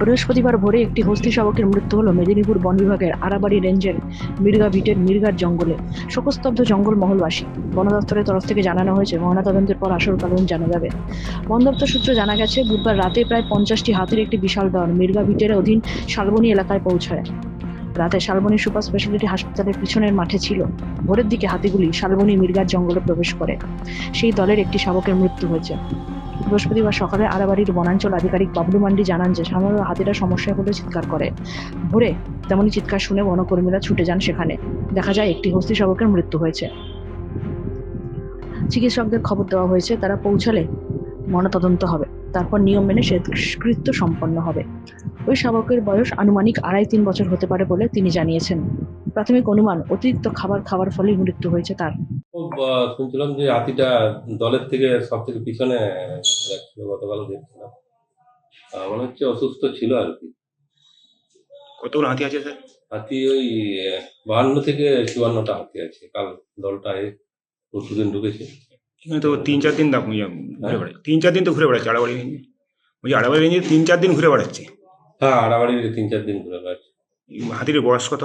বৃহস্পতিবার ভোরে একটি হস্তি শাবকের মৃত্যু হলো মেদিনীপুর বন বিভাগের আরাবাড়ি রেঞ্জের মির্গা ভিটের মির্গার জঙ্গলে। শোকস্তব্ধ জঙ্গল মহলবাসী। বন দপ্তরের তরফ থেকে জানানো হয়েছে, ময়নাতদন্তের পর আসল কারণ জানা যাবে। বন দপ্তর সূত্র জানা গেছে, বুধবার রাতে প্রায় পঞ্চাশটি হাতির একটি বিশাল দল মির্গা ভিটের অধীন শালবনী এলাকায় পৌঁছায়। রাতে শালবনী সুপার স্পেশালিটি হাসপাতালের পিছনের মাঠে ছিল। ভোরের দিকে হাতিগুলি শালবনী মির্গার জঙ্গলে প্রবেশ করে। সেই দলের একটি শাবকের মৃত্যু হয়েছে। বৃহস্পতিবার সকালে আরাবাড়ির বনাঞ্চল আধিকারিক বাবলু মান্ডি জানান যে, সামান্য হাতিরা সমস্যায় বলে চিৎকার করে। ভোরে তেমনই চিৎকার শুনে বনকর্মীরা ছুটে যান সেখানে। দেখা যায়, একটি হস্তি শাবকের মৃত্যু হয়েছে। চিকিৎসকদের খবর দেওয়া হয়েছে, তারা পৌঁছালে ময়নাতদন্ত হবে। তারপর নিয়ম মেনে শেষকৃত্য সম্পন্ন হবে। ওই শাবকের বয়স আনুমানিক আড়াই তিন বছর হতে পারে বলে তিনি জানিয়েছেন। প্রাথমিক অনুমান, অতিরিক্ত খাবার খাওয়ার ফলেই মৃত্যু হয়েছে তার। শুনছিলাম যে হাতিটা দলের থেকে সব থেকে পিছনে যাচ্ছিল গতকাল দেখছিলাম। মনে হচ্ছে অসুস্থ ছিল আর কি। কতগুলো হাতি আছে স্যার? হাতি ওই বাহান্ন থেকে চুয়ান্নটা হাতি আছে। কাল দলটা এই পরশুদিন ঢুকেছে। এখানে তো তিন চার দিন দাপ- ইয়ে ঘুরে বেড়ায় তিন চার দিন তো ঘুরে বেড়াচ্ছে আড়াবাড়ি রেঞ্জে। ওই আড়াবাড়ি রেঞ্জে তিন চার দিন ঘুরে বেড়াচ্ছে। হ্যাঁ আড়াবাড়ি তিন চার দিন ঘুরে বেড়াচ্ছে। হাতির বয়স কত?